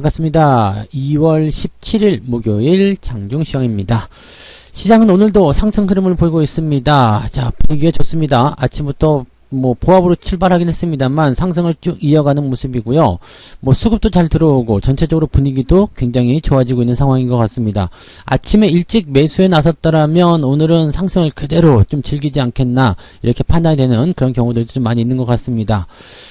반갑습니다. 2월 17일 목요일 장중시황입니다. 시장은 오늘도 상승 흐름을 보이고 있습니다. 자, 분위기가 좋습니다. 아침부터 뭐 보합으로 출발하긴 했습니다만 상승을 쭉 이어가는 모습이고요. 뭐 수급도 잘 들어오고 전체적으로 분위기도 굉장히 좋아지고 있는 상황인 것 같습니다. 아침에 일찍 매수에 나섰더라면 오늘은 상승을 그대로 좀 즐기지 않겠나 이렇게 판단이 되는 그런 경우들도 좀 많이 있는 것 같습니다.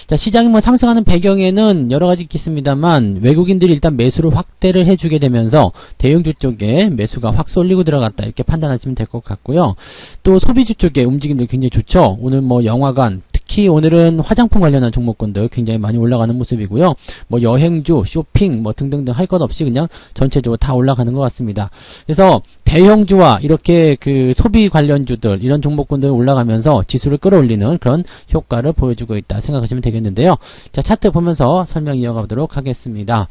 자, 시장이 뭐 상승하는 배경에는 여러 가지 있겠습니다만 외국인들이 일단 매수를 확대를 해주게 되면서 대형주 쪽에 매수가 확 쏠리고 들어갔다 이렇게 판단하시면 될 것 같고요. 또 소비주 쪽에 움직임도 굉장히 좋죠. 오늘 뭐 영화관 특히 오늘은 화장품 관련한 종목군들 굉장히 많이 올라가는 모습이고요. 뭐 여행주, 쇼핑 뭐 등등등 할 것 없이 그냥 전체적으로 다 올라가는 것 같습니다. 그래서 대형주와 이렇게 그 소비 관련주들 이런 종목군들 올라가면서 지수를 끌어올리는 그런 효과를 보여주고 있다 생각하시면 되겠는데요. 자 차트 보면서 설명 이어가 보도록 하겠습니다.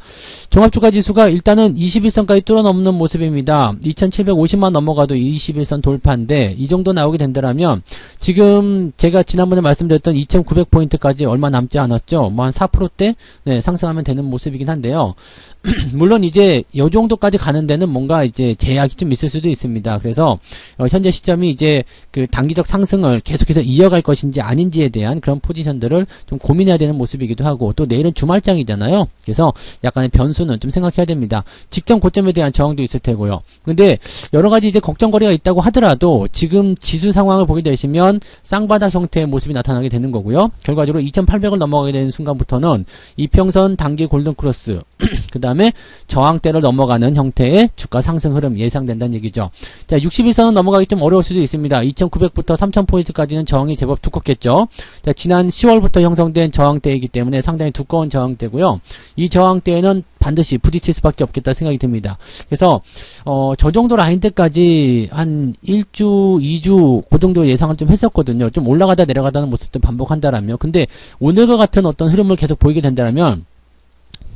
종합주가 지수가 일단은 21선까지 뚫어넘는 모습입니다. 2750만 넘어가도 21선 돌파인데 이 정도 나오게 된다면 지금 제가 지난번에 말씀드렸던 2900포인트까지 얼마 남지 않았죠. 뭐 한 4%대 네, 상승하면 되는 모습이긴 한데요. 물론 이제 요 정도까지 가는 데는 뭔가 이제 제약이 좀 있을 수도 있습니다. 그래서 어, 현재 시점이 이제 그 단기적 상승을 계속해서 이어갈 것인지 아닌지에 대한 그런 포지션들을 좀 고민해야 되는 모습이기도 하고 또 내일은 주말장이잖아요. 그래서 약간의 변수는 좀 생각해야 됩니다. 직전 고점에 대한 저항도 있을 테고요. 근데 여러 가지 이제 걱정거리가 있다고 하더라도 지금 지수 상황을 보게 되시면 쌍바닥 형태의 모습이 나타나게 되는 거고요. 결과적으로 2800을 넘어가게 되는 순간부터는 이평선 단기 골든 크로스 그 다음에 저항대를 넘어가는 형태의 주가 상승 흐름 예상된다는 얘기죠. 자, 61선은 넘어가기 좀 어려울 수도 있습니다. 2900부터 3000포인트까지는 저항이 제법 두껍겠죠. 자, 지난 10월부터 형성된 저항대이기 때문에 상당히 두꺼운 저항대고요. 이 저항대에는 반드시 부딪힐 수밖에 없겠다 생각이 듭니다. 그래서 어, 저 정도 라인 때까지 한 1주, 2주 그 정도 예상을 좀 했었거든요. 좀 올라가다 내려가다는 모습도 반복한다라며. 근데 오늘과 같은 어떤 흐름을 계속 보이게 된다면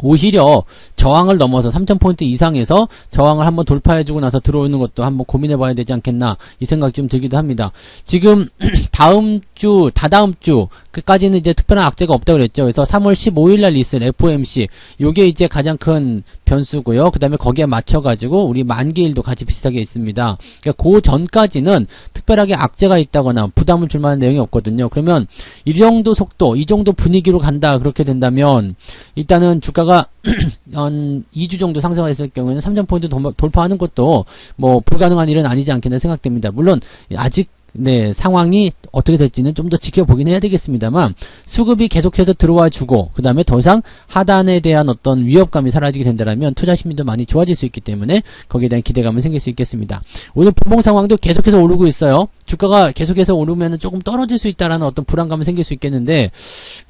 오히려 저항을 넘어서 3000포인트 이상에서 저항을 한번 돌파해주고 나서 들어오는 것도 한번 고민해봐야 되지 않겠나 이 생각이 좀 들기도 합니다. 지금 다음 주, 다다음 주 끝까지는 이제 특별한 악재가 없다고 그랬죠. 그래서 3월 15일날 있을 FOMC 요게 이제 가장 큰 변수고요. 그 다음에 거기에 맞춰가지고 우리 만기일도 같이 비슷하게 있습니다. 그러니까 그 전까지는 특별하게 악재가 있다거나 부담을 줄 만한 내용이 없거든요. 그러면 이 정도 속도, 이 정도 분위기로 간다 그렇게 된다면 일단은 주 가가 한 2주 정도 상승했을 경우에는 3,000포인트 돌파하는 것도 뭐 불가능한 일은 아니지 않겠나 생각됩니다. 물론 아직 네, 상황이 어떻게 될지는 좀 더 지켜보긴 해야 되겠습니다만 수급이 계속해서 들어와 주고 그 다음에 더 이상 하단에 대한 어떤 위협감이 사라지게 된다면 투자 심리도 많이 좋아질 수 있기 때문에 거기에 대한 기대감이 생길 수 있겠습니다. 오늘 분봉 상황도 계속해서 오르고 있어요. 주가가 계속해서 오르면 조금 떨어질 수 있다라는 어떤 불안감이 생길 수 있겠는데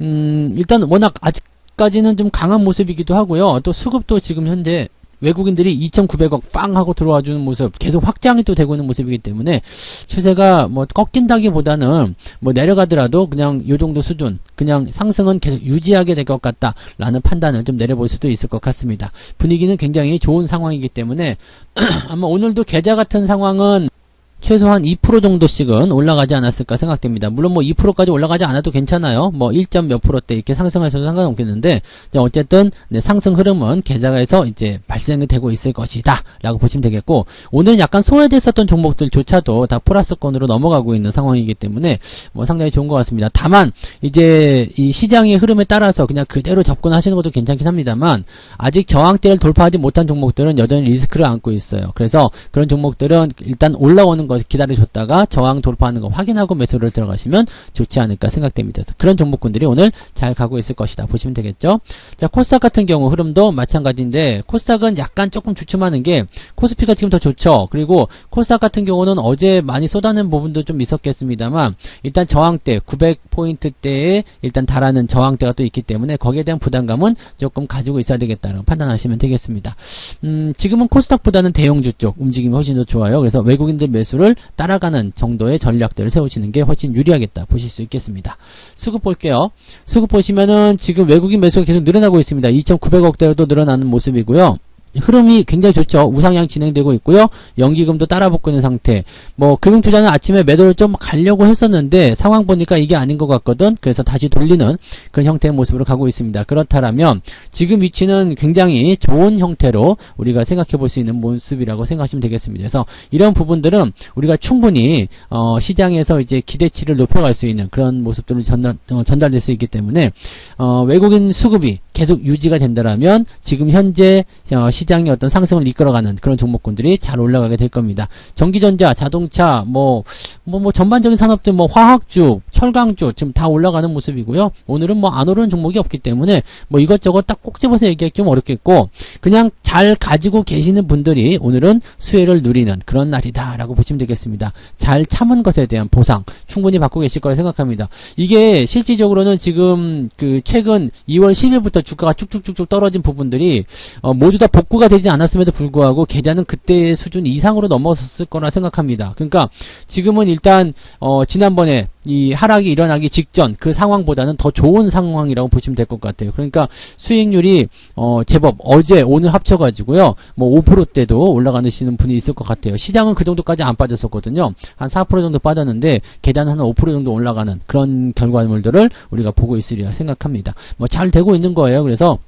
음, 일단 워낙 아직 까지는 좀 강한 모습이기도 하고요. 또 수급도 지금 현재 외국인들이 2,900억 빵 하고 들어와 주는 모습 계속 확장이 또 되고 있는 모습이기 때문에 추세가 뭐 꺾인다기보다는 뭐 내려가더라도 그냥 요 정도 수준 그냥 상승은 계속 유지하게 될 것 같다라는 판단을 좀 내려볼 수도 있을 것 같습니다. 분위기는 굉장히 좋은 상황이기 때문에 아마 오늘도 계좌 같은 상황은 최소한 2% 정도씩은 올라가지 않았을까 생각됩니다. 물론 뭐 2%까지 올라가지 않아도 괜찮아요. 뭐 1점 몇 프로대 이렇게 상승하셔도 상관없겠는데 어쨌든 네, 상승 흐름은 계좌에서 이제 발생이 되고 있을 것이다 라고 보시면 되겠고 오늘은 약간 소외됐었던 종목들조차도 다 플러스권으로 넘어가고 있는 상황이기 때문에 뭐 상당히 좋은 것 같습니다. 다만 이제 이 시장의 흐름에 따라서 그냥 그대로 접근하시는 것도 괜찮긴 합니다만 아직 저항대를 돌파하지 못한 종목들은 여전히 리스크를 안고 있어요. 그래서 그런 종목들은 일단 올라오는 것 기다려줬다가 저항 돌파하는 거 확인하고 매수를 들어가시면 좋지 않을까 생각됩니다. 그런 종목군들이 오늘 잘 가고 있을 것이다 보시면 되겠죠. 자 코스닥 같은 경우 흐름도 마찬가지인데 코스닥은 약간 조금 주춤하는 게 코스피가 지금 더 좋죠. 그리고 코스닥 같은 경우는 어제 많이 쏟아낸 부분도 좀 있었겠습니다만 일단 저항대 900포인트대에 일단 달하는 저항대가 또 있기 때문에 거기에 대한 부담감은 조금 가지고 있어야 되겠다는 판단하시면 되겠습니다. 음, 지금은 코스닥보다는 대형주 쪽 움직임이 훨씬 더 좋아요. 그래서 외국인들 매수를 지수를 따라가는 정도의 전략들을 세우시는 게 훨씬 유리하겠다 보실 수 있겠습니다. 수급 볼게요. 수급 보시면은 지금 외국인 매수가 계속 늘어나고 있습니다. 2,900억대로 또 늘어나는 모습이고요. 흐름이 굉장히 좋죠. 우상향 진행되고 있고요. 연기금도 따라 붙고 있는 상태. 뭐 금융 투자는 아침에 매도를 좀 가려고 했었는데 상황 보니까 이게 아닌 것 같거든. 그래서 다시 돌리는 그런 형태의 모습으로 가고 있습니다. 그렇다면 지금 위치는 굉장히 좋은 형태로 우리가 생각해 볼 수 있는 모습이라고 생각하시면 되겠습니다. 그래서 이런 부분들은 우리가 충분히 어, 시장에서 이제 기대치를 높여갈 수 있는 그런 모습들을 전달, 어, 전달될 수 있기 때문에 어, 외국인 수급이 계속 유지가 된다라면 지금 현재 어, 시장의 어떤 상승을 이끌어가는 그런 종목군들이 잘 올라가게 될 겁니다. 전기전자, 자동차, 뭐, 뭐, 뭐, 전반적인 산업들, 뭐, 화학주, 철강주, 지금 다 올라가는 모습이고요. 오늘은 뭐, 안 오르는 종목이 없기 때문에, 뭐, 이것저것 딱 꼭 집어서 얘기하기 좀 어렵겠고, 그냥 잘 가지고 계시는 분들이 오늘은 수혜를 누리는 그런 날이다라고 보시면 되겠습니다. 잘 참은 것에 대한 보상, 충분히 받고 계실 거라 생각합니다. 이게 실질적으로는 지금 그 최근 2월 10일부터 주가가 쭉쭉쭉쭉 떨어진 부분들이 어, 모두 다 복구가 되지 않았음에도 불구하고 계좌는 그때의 수준 이상으로 넘어섰을 거라 생각합니다. 그러니까 지금은 일단 어, 지난번에 이 하락이 일어나기 직전 그 상황보다는 더 좋은 상황이라고 보시면 될 것 같아요. 그러니까 수익률이 어, 제법 어제 오늘 합쳐가지고요 뭐 5%대도 올라가시는 분이 있을 것 같아요. 시장은 그 정도까지 안 빠졌었거든요. 한 4% 정도 빠졌는데 계단은 한5% 정도 올라가는 그런 결과물들을 우리가 보고 있으리라 생각합니다. 뭐 잘 되고 있는 거예요. 그래서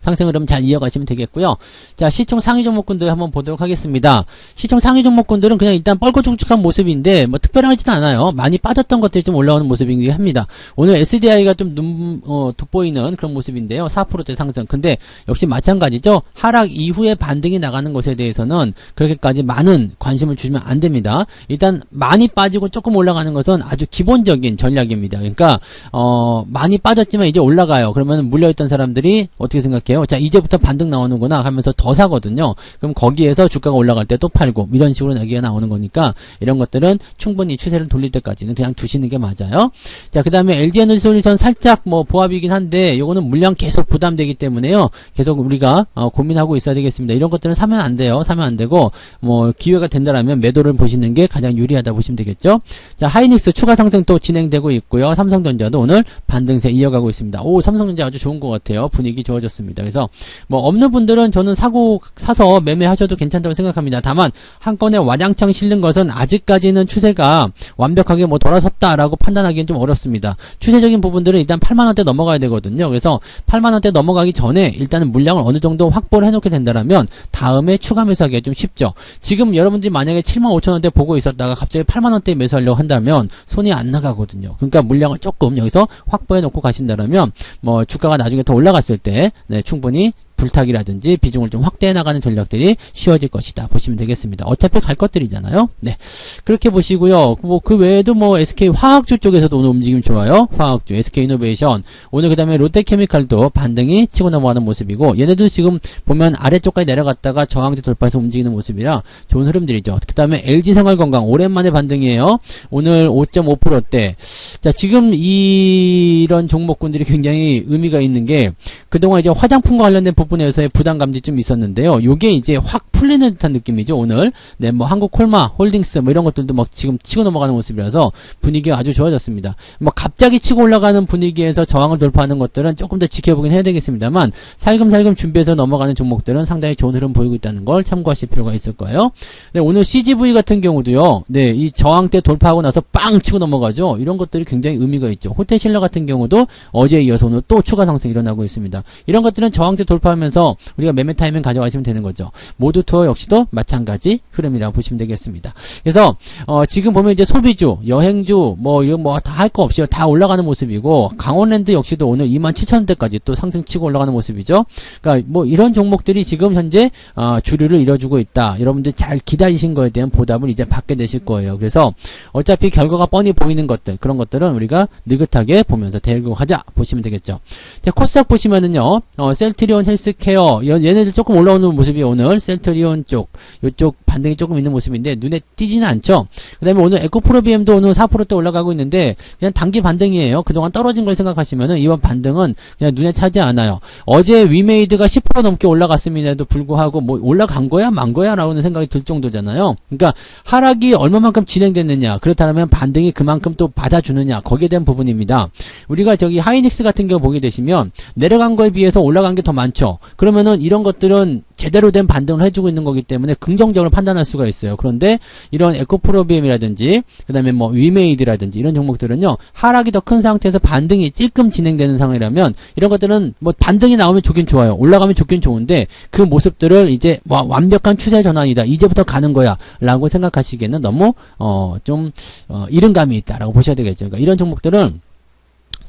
상승 흐름 잘 이어가시면 되겠고요. 자, 시총 상위 종목군들 한번 보도록 하겠습니다. 시총 상위 종목군들은 그냥 일단 뻘고쭉쭉한 모습인데 뭐 특별하지는 않아요. 많이 빠졌던 것들이 좀 올라오는 모습이긴 합니다. 오늘 SDI가 좀 눈, 어, 돋보이는 그런 모습인데요. 4%대 상승. 근데 역시 마찬가지죠. 하락 이후에 반등이 나가는 것에 대해서는 그렇게까지 많은 관심을 주시면 안 됩니다. 일단 많이 빠지고 조금 올라가는 것은 아주 기본적인 전략입니다. 그러니까 어, 많이 빠졌지만 이제 올라가요. 그러면 물려있던 사람들이 어떻게 생각해요? 자, 이제부터 반등 나오는구나 하면서 더 사거든요. 그럼 거기에서 주가가 올라갈 때 또 팔고 이런 식으로 얘기가 나오는 거니까 이런 것들은 충분히 추세를 돌릴 때까지는 그냥 두시는 게 맞아요. 자, 그 다음에 LG 에너지 솔루션 살짝 뭐 보합이긴 한데 이거는 물량 계속 부담되기 때문에요. 계속 우리가 어, 고민하고 있어야 되겠습니다. 이런 것들은 사면 안 돼요. 사면 안 되고 뭐 기회가 된다라면 매도를 보시는 게 가장 유리하다 보시면 되겠죠. 자, 하이닉스 추가 상승 또 진행되고 있고요. 삼성전자도 오늘 반등세 이어가고 있습니다. 오, 삼성전자 아주 좋은 것 같아요. 분위기 좋아졌습니다. 그래서 뭐 없는 분들은 저는 사고 사서 매매하셔도 괜찮다고 생각합니다. 다만 한 건에 와장창 실는 것은 아직까지는 추세가 완벽하게 뭐 돌아섰다라고 판단하기는 좀 어렵습니다. 추세적인 부분들은 일단 8만 원대 넘어가야 되거든요. 그래서 8만 원대 넘어가기 전에 일단은 물량을 어느 정도 확보를 해놓게 된다라면 다음에 추가 매수하기가 좀 쉽죠. 지금 여러분들이 만약에 7만 5천 원대 보고 있었다가 갑자기 8만 원대 매수하려고 한다면 손이 안 나가거든요. 그러니까 물량을 조금 여기서 확보해 놓고 가신다라면 뭐 주가가 나중에 더 올라갔을 때 네, 충분히 불타기라든지 비중을 좀 확대해 나가는 전략들이 쉬워질 것이다 보시면 되겠습니다. 어차피 갈 것들이잖아요. 네. 그렇게 보시고요. 뭐 그 외에도 뭐 SK 화학주 쪽에서도 오늘 움직임 좋아요. 화학주, SK 이노베이션. 오늘 그 다음에 롯데케미칼도 반등이 치고 넘어가는 모습이고 얘네도 지금 보면 아래쪽까지 내려갔다가 저항대 돌파해서 움직이는 모습이라 좋은 흐름들이죠. 그 다음에 LG 생활건강 오랜만에 반등이에요. 오늘 5.5%대. 자, 지금 이런 종목군들이 굉장히 의미가 있는 게 그동안 이제 화장품과 관련된 부분 에서의 부담감들이 좀 있었는데요. 요게 이제 확 풀리는 듯한 느낌이죠, 오늘. 네, 뭐 한국 콜마, 홀딩스 뭐 이런 것들도 막 지금 치고 넘어가는 모습이라서 분위기가 아주 좋아졌습니다. 뭐 갑자기 치고 올라가는 분위기에서 저항을 돌파하는 것들은 조금 더 지켜보긴 해야 되겠습니다만 살금살금 준비해서 넘어가는 종목들은 상당히 좋은 흐름 보이고 있다는 걸 참고하실 필요가 있을 거예요. 네, 오늘 CGV 같은 경우도요. 네, 이 저항대 돌파하고 나서 빵 치고 넘어가죠. 이런 것들이 굉장히 의미가 있죠. 호텔 신라 같은 경우도 어제에 이어서 오늘 또 추가 상승 일어나고 있습니다. 이런 것들은 저항대 돌파하면 서 우리가 매매 타이밍 가져가시면 되는 거죠. 모두 투어 역시도 마찬가지 흐름이라고 보시면 되겠습니다. 그래서 어, 지금 보면 이제 소비주, 여행주 뭐 이런 뭐 다 할 거 없이 다 올라가는 모습이고 강원랜드 역시도 오늘 2만 7천 대까지 또 상승치고 올라가는 모습이죠. 그러니까 뭐 이런 종목들이 지금 현재 어, 주류를 이뤄주고 있다. 여러분들 잘 기다리신 거에 대한 보답을 이제 받게 되실 거예요. 그래서 어차피 결과가 뻔히 보이는 것들 그런 것들은 우리가 느긋하게 보면서 대응하자 하자 보시면 되겠죠. 자 코스닥 보시면은요 어, 셀트리온 헬스 케어 얘- 얘네들 조금 올라오는 모습이 오늘 셀트리온 쪽 요쪽 반등이 조금 있는 모습인데 눈에 띄지는 않죠. 그 다음에 오늘 에코프로비엠도 오늘 4%대 올라가고 있는데 그냥 단기 반등이에요. 그동안 떨어진 걸 생각하시면은 이번 반등은 그냥 눈에 차지 않아요. 어제 위메이드가 10% 넘게 올라갔음에도 불구하고 뭐 올라간 거야 만 거야 라는 생각이 들 정도잖아요. 그러니까 하락이 얼마만큼 진행됐느냐 그렇다면 반등이 그만큼 또 받아주느냐 거기에 대한 부분입니다. 우리가 저기 하이닉스 같은 경우 보게 되시면 내려간 거에 비해서 올라간 게 더 많죠. 그러면은 이런 것들은 제대로 된 반등을 해주고 있는 거기 때문에 긍정적으로 판단할 수가 있어요. 그런데 이런 에코프로비엠이라든지 그다음에 뭐 위메이드라든지 이런 종목들은요 하락이 더 큰 상태에서 반등이 찔끔 진행되는 상황이라면 이런 것들은 뭐 반등이 나오면 좋긴 좋아요. 올라가면 좋긴 좋은데 그 모습들을 이제 와, 완벽한 추세 전환이다. 이제부터 가는 거야라고 생각하시기에는 너무 어좀 어, 이른 감이 있다라고 보셔야 되겠죠. 그러니까 이런 종목들은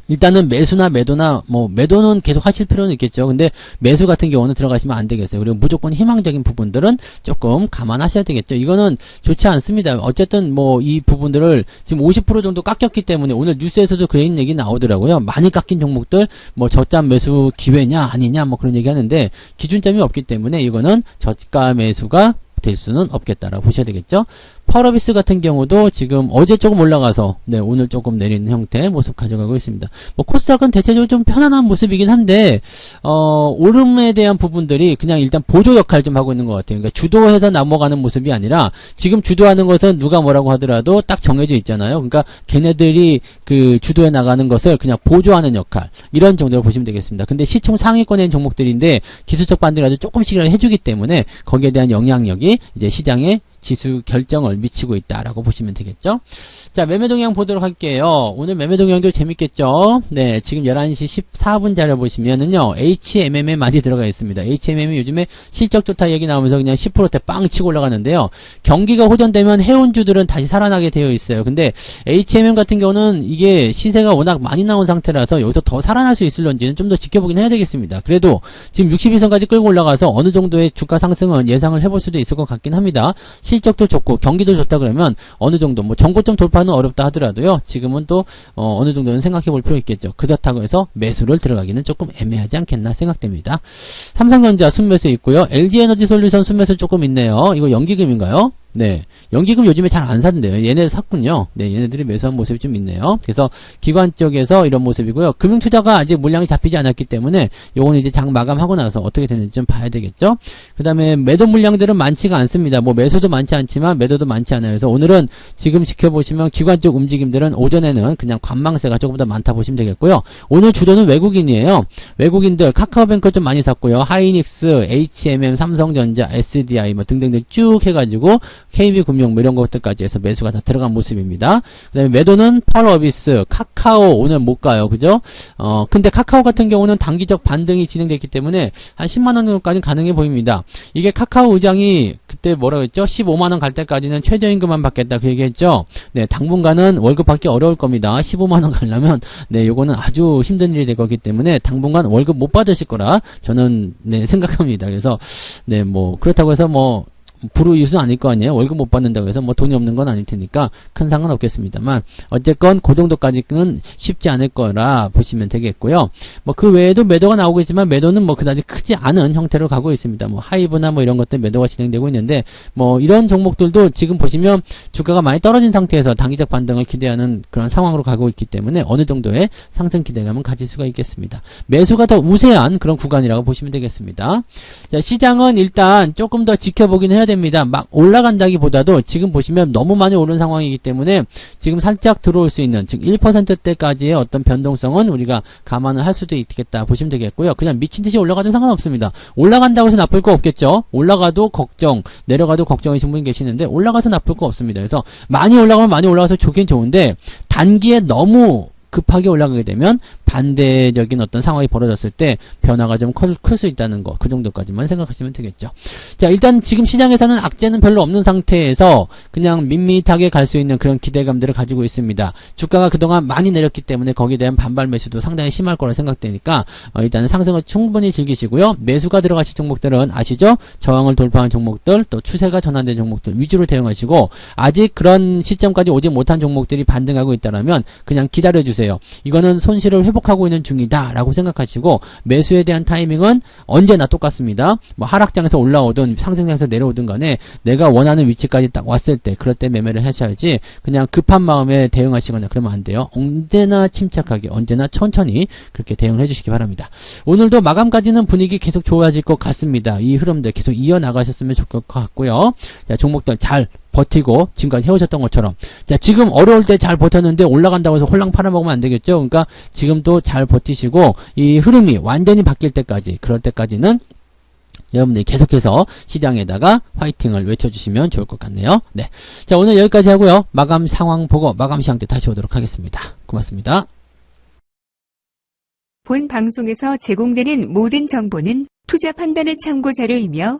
일단은 매수나 매도나 뭐 매도는 계속 하실 필요는 있겠죠. 근데 매수 같은 경우는 들어가시면 안 되겠어요. 그리고 무조건 희망적인 부분들은 조금 감안하셔야 되겠죠. 이거는 좋지 않습니다. 어쨌든 뭐 이 부분들을 지금 50% 정도 깎였기 때문에 오늘 뉴스에서도 그런 얘기 나오더라고요. 많이 깎인 종목들 뭐 저점 매수 기회냐 아니냐 뭐 그런 얘기 하는데 기준점이 없기 때문에 이거는 저가 매수가 될 수는 없겠다라고 보셔야 되겠죠. 펄어비스 같은 경우도 지금 어제 조금 올라가서 네 오늘 조금 내리는 형태의 모습 가져가고 있습니다. 뭐 코스닥은 대체적으로 좀 편안한 모습이긴 한데 어 오름에 대한 부분들이 그냥 일단 보조 역할 좀 하고 있는 것 같아요. 그러니까 주도해서 넘어가는 모습이 아니라 지금 주도하는 것은 누가 뭐라고 하더라도 딱 정해져 있잖아요. 그러니까 걔네들이 그 주도해 나가는 것을 그냥 보조하는 역할 이런 정도로 보시면 되겠습니다. 근데 시총 상위권에 있는 종목들인데 기술적 반등이라도 조금씩이라도 해주기 때문에 거기에 대한 영향력이 이제 시장에 지수 결정을 미치고 있다라고 보시면 되겠죠. 자, 매매 동향 보도록 할게요. 오늘 매매 동향도 재밌겠죠? 네, 지금 11시 14분 자료 보시면은요, HMM에 많이 들어가 있습니다. HMM이 요즘에 실적 좋다 얘기 나오면서 그냥 10%대 빵 치고 올라가는데요. 경기가 호전되면 해운주들은 다시 살아나게 되어 있어요. 근데 HMM 같은 경우는 이게 시세가 워낙 많이 나온 상태라서 여기서 더 살아날 수 있을런지는 좀 더 지켜보긴 해야 되겠습니다. 그래도 지금 62선까지 끌고 올라가서 어느 정도의 주가 상승은 예상을 해볼 수도 있을 것 같긴 합니다. 실적도 좋고 경기도 좋다 그러면 어느 정도 뭐 정고점 돌파는 어렵다 하더라도요. 지금은 또 어, 느 정도는 생각해 볼 필요 있겠죠. 그렇다고 해서 매수를 들어가기는 조금 애매하지 않겠나 생각됩니다. 삼성전자 순매수 있고요. LG에너지 솔루션 순매수 조금 있네요. 이거 연기금인가요? 네. 연기금 요즘에 잘안 사는데요. 얘네 샀군요. 네, 얘네들이 매수한 모습이 좀 있네요. 그래서 기관 쪽에서 이런 모습이고요. 금융 투자가 아직 물량이 잡히지 않았기 때문에 요거는 이제 장 마감하고 나서 어떻게 되는지 좀 봐야 되겠죠. 그 다음에 매도 물량들은 많지가 않습니다. 뭐 매수도 많지 않지만 매도도 많지 않아요. 그래서 오늘은 지금 지켜보시면 기관 쪽 움직임들은 오전에는 그냥 관망세가 조금 더 많다 보시면 되겠고요. 오늘 주도는 외국인이에요. 외국인들 카카오뱅크 좀 많이 샀고요. 하이닉스, HMM, 삼성전자, SDI 뭐 등등등 쭉 해가지고 KB금융 뭐 이런 것들까지 해서 매수가 다 들어간 모습입니다. 그 다음에 매도는 펄어비스, 카카오 오늘 못 가요. 그죠? 어, 근데 카카오 같은 경우는 단기적 반등이 진행됐기 때문에 한 10만원 정도까지 가능해 보입니다. 이게 카카오 의장이 그때 뭐라고 했죠? 15만원 갈 때까지는 최저임금만 받겠다 그 얘기했죠? 네, 당분간은 월급 받기 어려울 겁니다. 15만원 가려면, 네, 요거는 아주 힘든 일이 될 거기 때문에 당분간 월급 못 받으실 거라 저는, 네, 생각합니다. 그래서, 네, 뭐, 그렇다고 해서 뭐, 불우이웃은 아닐 거 아니에요. 월급 못 받는다고 해서 뭐 돈이 없는 건 아닐 테니까 큰 상관 없겠습니다만 어쨌건 그 정도까지는 쉽지 않을 거라 보시면 되겠고요. 뭐 그 외에도 매도가 나오고 있지만 매도는 뭐 그다지 크지 않은 형태로 가고 있습니다. 뭐 하이브나 뭐 이런 것들 매도가 진행되고 있는데 뭐 이런 종목들도 지금 보시면 주가가 많이 떨어진 상태에서 단기적 반등을 기대하는 그런 상황으로 가고 있기 때문에 어느 정도의 상승 기대감은 가질 수가 있겠습니다. 매수가 더 우세한 그런 구간이라고 보시면 되겠습니다. 자, 시장은 일단 조금 더 지켜보긴 해야 됩니다. 막 올라간다기보다도 지금 보시면 너무 많이 오른 상황이기 때문에 지금 살짝 들어올 수 있는 즉 1%대까지의 어떤 변동성은 우리가 감안을 할 수도 있겠다 보시면 되겠고요. 그냥 미친 듯이 올라가도 상관없습니다. 올라간다고 해서 나쁠 거 없겠죠. 올라가도 걱정, 내려가도 걱정이신 분 계시는데 올라가서 나쁠 거 없습니다. 그래서 많이 올라가면 많이 올라가서 좋긴 좋은데 단기에 너무 급하게 올라가게 되면 반대적인 어떤 상황이 벌어졌을 때 변화가 좀 클 수 있다는 거 그 정도까지만 생각하시면 되겠죠. 자 일단 지금 시장에서는 악재는 별로 없는 상태에서 그냥 밋밋하게 갈 수 있는 그런 기대감들을 가지고 있습니다. 주가가 그동안 많이 내렸기 때문에 거기에 대한 반발 매수도 상당히 심할 거라 생각되니까 어, 일단은 상승을 충분히 즐기시고요. 매수가 들어가실 종목들은 아시죠? 저항을 돌파한 종목들 또 추세가 전환된 종목들 위주로 대응하시고 아직 그런 시점까지 오지 못한 종목들이 반등하고 있다면 그냥 기다려주세요. 이거는 손실을 회복 회복하고 있는 중이다 라고 생각하시고 매수에 대한 타이밍은 언제나 똑같습니다. 뭐 하락장에서 올라오든 상승장에서 내려오든 간에 내가 원하는 위치까지 딱 왔을 때 그럴 때 매매를 하셔야지 그냥 급한 마음에 대응하시거나 그러면 안 돼요. 언제나 침착하게 언제나 천천히 그렇게 대응을 해주시기 바랍니다. 오늘도 마감까지는 분위기 계속 좋아질 것 같습니다. 이 흐름들 계속 이어나가셨으면 좋을 것 같고요. 자, 종목들 잘 버티고 지금까지 해오셨던 것처럼 자 지금 어려울 때 잘 버텼는데 올라간다고 해서 홀랑 팔아먹으면 안 되겠죠 그러니까 지금도 잘 버티시고 이 흐름이 완전히 바뀔 때까지 그럴 때까지는 여러분들이 계속해서 시장에다가 화이팅을 외쳐주시면 좋을 것 같네요. 네. 자, 오늘 여기까지 하고요. 마감 상황 보고 마감 시황 때 다시 오도록 하겠습니다. 고맙습니다. 본 방송에서 제공되는 모든 정보는 투자 판단의 참고 자료이며